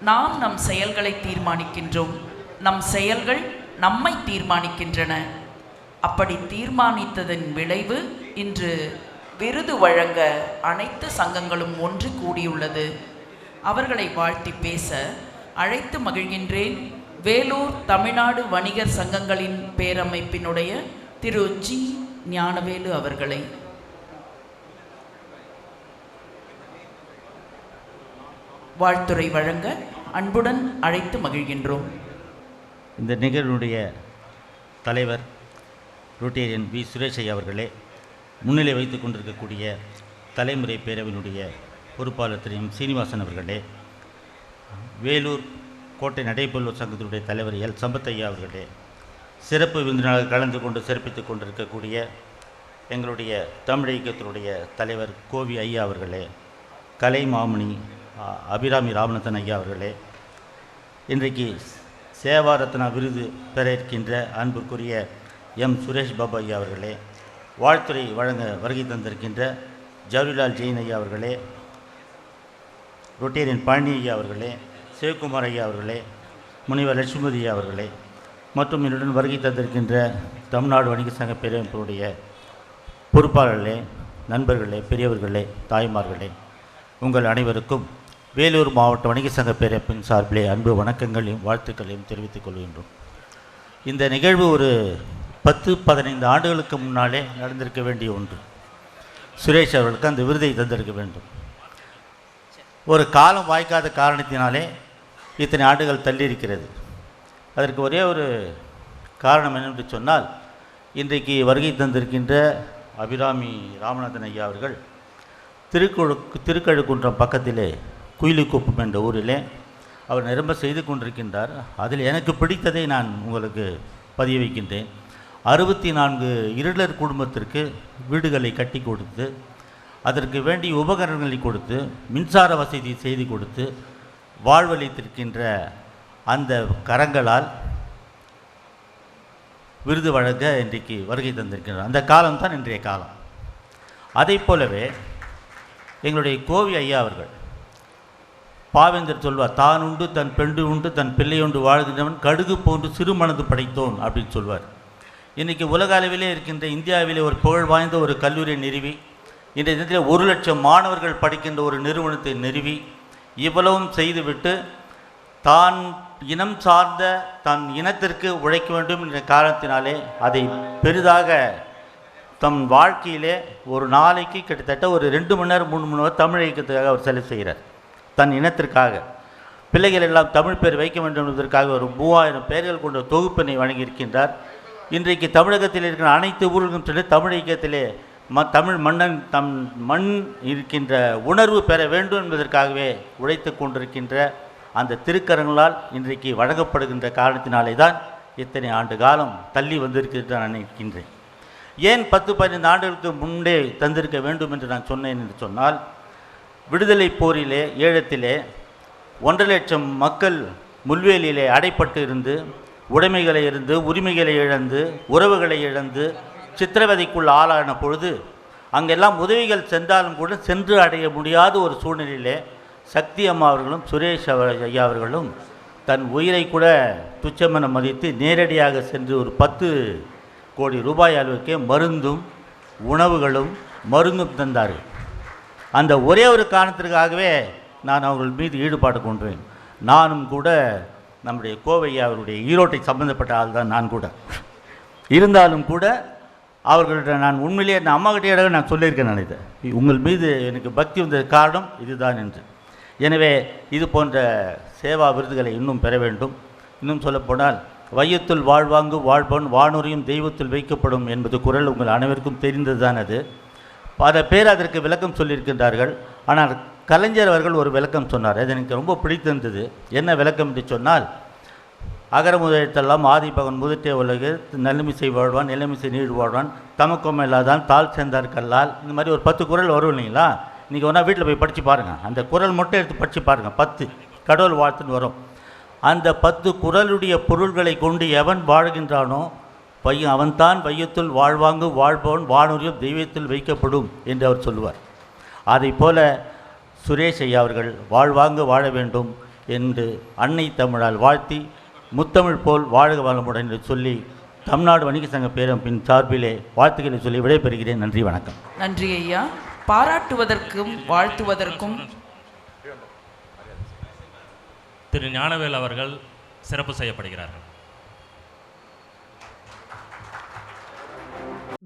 நாம் நம் செயல்களை தீர்மானிக்கின்றோம். நம் செயல்கள் நம்மை தீர்மானிக்கின்றன. அப்படி தீர்மானித்ததன் விளைவு இன்று விருது வழங்க அனைத்து சங்கங்களும் ஒன்று கூடியுள்ளது. அவர்களை வாழ்த்தி பேச அழைத்து மகிழ்கின்றேன். வேலூர் தமிழ்நாடு வணிகர் சங்கங்களின் பேரமைப்பினுடைய திரு ஜி. ஞானவேலு அவர்களை. வாழ்த்துரை வழங்க அன்புடன் அழைத்து மகிழ்கின்றோம். இந்த நிகழ்வுடைய தலைவர் ரொட்டேரியன் வி. சுரேஷய் அவர்களே முன்னிலை வைத்து கொண்டிருக்கக்கூடிய தலைமுறை பேரவையினுடைய பொறுப்பாளர் திரு. எம். சீனிவாசன் அவர்களே வேலூர் கோட்டை நடைபெல்லூர் சங்கத்தினுடைய தலைவர் எல். சம்பத் ஐயா அவர்களே சிறப்பு விருந்தினராக கலந்து கொண்டு சிறப்பித்துக் கொண்டிருக்கக்கூடிய எங்களுடைய தமிழ் இயக்கத்தினுடைய தலைவர் கோவி ஐயா அவர்களே கலை மாமணி அபிராமி ராமநாதன் ஐயா அவர்களே இன்றைக்கு சேவாரத்னா விருது பெற இருக்கின்ற அன்புக்குரிய எம் சுரேஷ் பாபு ஐயா அவர்களே வாழ்த்துறை வழங்க வருகை தந்திருக்கின்ற ஜவஹர்லால் ஜெயின் ஐயா அவர்களே ரொட்டேரியன் பழனி ஐயா அவர்களே சிவகுமார் ஐயா அவர்களே முனைவர் லட்சுமதி ஐயா அவர்களே மற்றும் என்னுடன் வருகை தந்திருக்கின்ற தமிழ்நாடு வணிக சங்க பேரமைப்பினுடைய பொறுப்பாளர்களே நண்பர்களே பெரியவர்களே தாய்மார்களே உங்கள் அனைவருக்கும் வேலூர் மாவட்ட வணிக சங்க பேரப்பின் சார்பிலே அன்பு வணக்கங்களையும் வாழ்த்துக்களையும் தெரிவித்துக் கொள்கின்றோம். இந்த நிகழ்வு ஒரு பத்து பதினைந்து ஆண்டுகளுக்கு முன்னாலே நடந்திருக்க வேண்டிய ஒன்று. சுரேஷ் அவர்களுக்கு அந்த விருதை தந்திருக்க வேண்டும். ஒரு காலம் வாய்க்காத காரணத்தினாலே இத்தனை ஆண்டுகள் தள்ளி இருக்கிறது அதற்கு ஒரே ஒரு காரணம் என்னென்று சொன்னால் இன்றைக்கு வருகை தந்திருக்கின்ற அபிராமி ராமநாதன் ஐயா அவர்கள் திருக்குழு திருக்கழுக்குன்றம் பக்கத்திலே குயிலிக்குப்பம் என்ற ஊரிலே. அவர் நிரம்ப செய்து கொண்டிருக்கின்றார். அதில் எனக்கு பிடித்ததை நான் உங்களுக்கு பதிய வைக்கின்றேன். அறுபத்தி நான்கு இருளர் குடும்பத்திற்கு வீடுகளை கட்டி கொடுத்து அதற்கு வேண்டிய உபகரணங்களை கொடுத்து மின்சார வசதி செய்து கொடுத்து வாழ்வளித்திருக்கின்ற அந்த கரங்களால் விருது வழங்க இன்றைக்கு வருகை தந்திருக்கின்றனர். அந்த காலம்தான் இன்றைய காலம். அதை போலவே எங்களுடைய கோவி ஐயா அவர்கள் பாவேந்தர் சொல்வார் தான் உண்டு தன் பெண்டு உண்டு தன் பிள்ளை உண்டு வாழ்கின்றவன் கடுகு போன்று சிறுமனது படைத்தோன் அப்படின்னு சொல்வார். இன்றைக்கி உலக அளவிலே இருக்கின்ற இந்தியாவிலே ஒரு புகழ் வாய்ந்த ஒரு கல்லூரியை நிறுவி இன்றைய தினத்தில் ஒரு லட்சம் மாணவர்கள் படிக்கின்ற ஒரு நிறுவனத்தை நிறுவி இவ்வளவும் செய்துவிட்டு தான் இனம் சார்ந்த தன் இனத்திற்கு உழைக்க வேண்டும் என்ற காரணத்தினாலே அதை பெரிதாக தம் வாழ்க்கையிலே ஒரு நாளைக்கு கிட்டத்தட்ட ஒரு ரெண்டு மணி நேரம் மூணு மணி நேரம் தமிழ் இயக்கத்துக்காக அவர் செலவு செய்கிறார். தன் இனத்திற்காக. பிள்ளைகள் எல்லாம் தமிழ் பேர் வைக்க வேண்டும் என்பதற்காக ஒரு மூவாயிரம் பெயர்கள் கொண்ட தொகுப்பினை வழங்கியிருக்கின்றார். இன்றைக்கு தமிழகத்தில் இருக்கிற அனைத்து ஊர்களுக்கும் சொல்லி தமிழ் இயக்கத்திலே ம தமிழ் மன்னன் தம் மண் இருக்கின்ற உணர்வு பெற வேண்டும் என்பதற்காகவே உழைத்து கொண்டிருக்கின்ற அந்த திருக்கரங்களால் இன்றைக்கு வழங்கப்படுகின்ற காரணத்தினாலே தான் இத்தனை ஆண்டு காலம் தள்ளி வந்திருக்கிறது நான் நினைக்கின்றேன். ஏன் பத்து பதினைந்து ஆண்டுகளுக்கு முன்பே தந்திருக்க வேண்டும் என்று நான் சொன்னேன் என்று சொன்னால் விடுதலை போரிலே ஈழத்திலே ஒன்றரை லட்சம் மக்கள் முள்வேலியிலே அடைப்பட்டு இருந்து உடைமைகளை இருந்து உரிமைகளை இழந்து உறவுகளை இழந்து சித்திரவதைக்குள் ஆளான பொழுது அங்கெல்லாம் உதவிகள் சென்றாலும் கூட சென்று அடைய முடியாத ஒரு சூழ்நிலையிலே சக்தி அம்மா அவர்களும் சுரேஷ் அவர் ஐயா அவர்களும் தன் உயிரை கூட துச்சமென மதித்து நேரடியாக சென்று ஒரு பத்து கோடி ரூபாய் அளவுக்கே மருந்தும் உணவுகளும் மருந்தும் தந்தார்கள். அந்த ஒரே ஒரு காரணத்திற்காகவே நான் அவர்கள் மீது ஈடுபாடு கொண்டேன். நானும் கூட நம்முடைய கோவையா அவருடைய ஈரோட்டை சம்பந்தப்பட்ட ஆள் தான் நான் கூட. இருந்தாலும் கூட அவர்கள்ட்ட நான் உண்மையிலேயே நான் அம்மாக்கிட்டே நான் சொல்லியிருக்கேன் நான் இதை. உங்கள் மீது எனக்கு பக்தி வந்த காரணம் இதுதான் என்று. எனவே இது போன்ற சேவா விருதுகளை இன்னும் பெற வேண்டும். இன்னும் சொல்லப்போனால் வையத்துள் வாழ்வாங்கு வாழ்பவன் வானூரியும் தெய்வத்தில் வைக்கப்படும் என்பது குரல் உங்கள் அனைவருக்கும் தெரிந்ததுதான் அது. பல பேர் அதற்கு விளக்கம் சொல்லியிருக்கின்றார்கள். ஆனால் கலைஞர் அவர்கள் ஒரு விளக்கம் சொன்னார். அது எனக்கு ரொம்ப பிடித்திருந்தது. என்ன விளக்கம் என்று சொன்னால் அகர முதலெல்லாம் ஆதிபகன் முதற்றே உலகு நல்லமிசை வாழ்வான் நிலமிசை நீடு வாழ்வான் தமக்கம் இல்லாதான் தாழ் சேர்ந்தார் கல்லால். இந்த மாதிரி ஒரு பத்து குரல் வரும் இல்லைங்களா? நீங்கள் ஒன்றா வீட்டில் போய் படித்து பாருங்கள் அந்த குரல் மட்டும் எடுத்து படித்து பாருங்கள் பத்து கடவுள் வாழ்த்துன்னு வரும். அந்த பத்து குரலுடைய பொருள்களை கொண்டு எவன் வாழ்கின்றானோ பையன் அவன்தான் வையத்துள் வாழ்வாங்கு வாழ்பவன் வானூரியம் தெய்வத்தில் வைக்கப்படும் என்று அவர் சொல்லுவார். அதைப் போல சுரேஷ் ஐயா அவர்கள் வாழ்வாங்கு வாழ வேண்டும் என்று அன்னை தமிழால் வாழ்த்தி முத்தமிழ் போல் வாழ்க வளமுடன் என்று சொல்லி தமிழ்நாடு வணிக சங்க பேரமைப்பின் சார்பிலே வாழ்த்துக்களை சொல்லி விடைபெறுகிறேன். நன்றி வணக்கம். நன்றி ஐயா. பாராட்டுவதற்கும் வாழ்த்துவதற்கும். திரு ஞானவேல் அவர்கள் சிறப்பு செய்யப்படுகிறார்கள்.